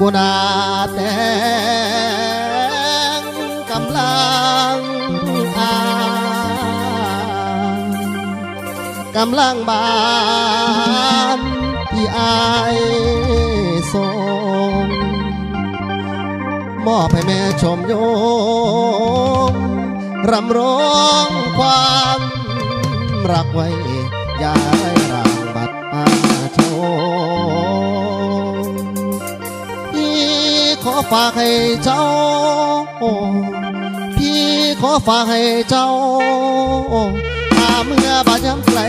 กุหลาแดงกำลังอากำลังบานที่อายส่งมอบให้แม่ชมโยงรำร้องความรักไว้ย่าได้รางบัดมาโชว ฝากให้เจ้า พี่ขอฝากให้เจ้าตาเมื่อบาดย้ำไกล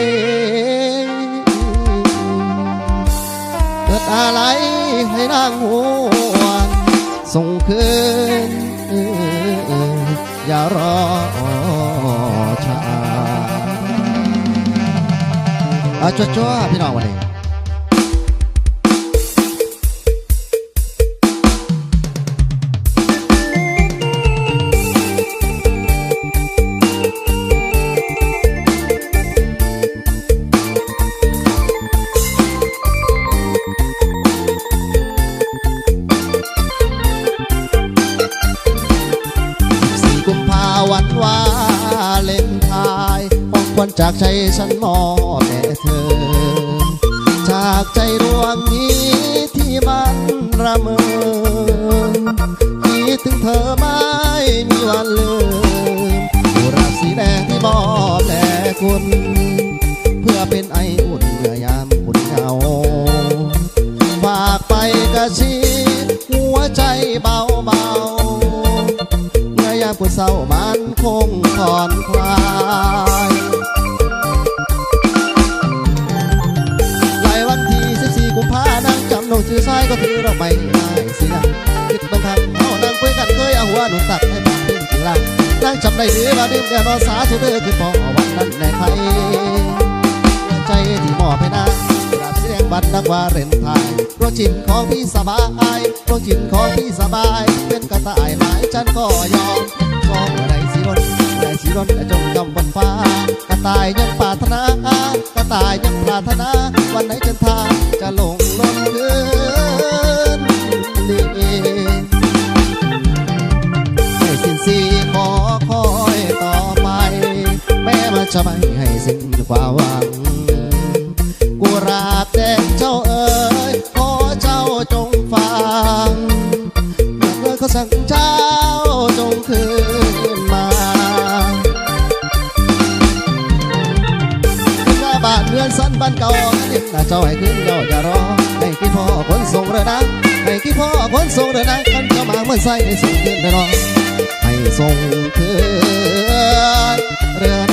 เกิดอะไรให้นางหวนส่งคืนอย่ารอช้าเอาจ้าพี่น้องวันนี้ วันวาเลนทายของควันจากใจฉันมอบแด่เธอ จากใจดวงนี้ที่มันระเมอคิดถึงเธอไม่มีวันลืมรักสีแดงที่มอบแด่คุณ เพื่อเป็นไออุ่นเมื่อย ๆเมื่อยามเศร้ามันคงผ่อนคลายหลายวันที่14กุมภานั่งจำโน้ตชื่อชายก็ถือเราไม่ได้เสียคิดบางครั้งเอานั่งคุยกันเคยเอาหัวหนุนตักให้ฟังเพลงกีฬานั่งจำได้ดีว่าดื่มแก้วสาธุเด้อคือพอวันนั้นในใครใจที่มอบให้นางกราบแสดงบัตรนักวาเรนไทยโปรจินของพี่สบายโปรจินของพี่สบาย เป็นกระต่ายหมายฉันก็ยอม องอะไรสีรนอะไรสีรนแต่จงจำบนฟ้ากระต่ายยังปรารถนากระต่ายยังปรารถนา วันไหนจันทราจะลงลงคืนดีให้สิ้นสีขอคอยต่อไป แม้มันจะไม่ให้สิ้นความหวังกุราบแดงเจ้าเอ๋ยขอเจ้าจงฟังเมื่อเขาสั่ง ว่าบ้านเรือนสันบ้านเก่าเด็กหน้าเจ้าให้ขึ้นเจ้าจะรอให้คิดพ่อคนส่งเรือนะให้คิดพ่อคนส่งเรือนะกันเข้ามาเมื่อใส่ให้ส่งขึ้นไปรอให้ส่งเธอเรือนางนอ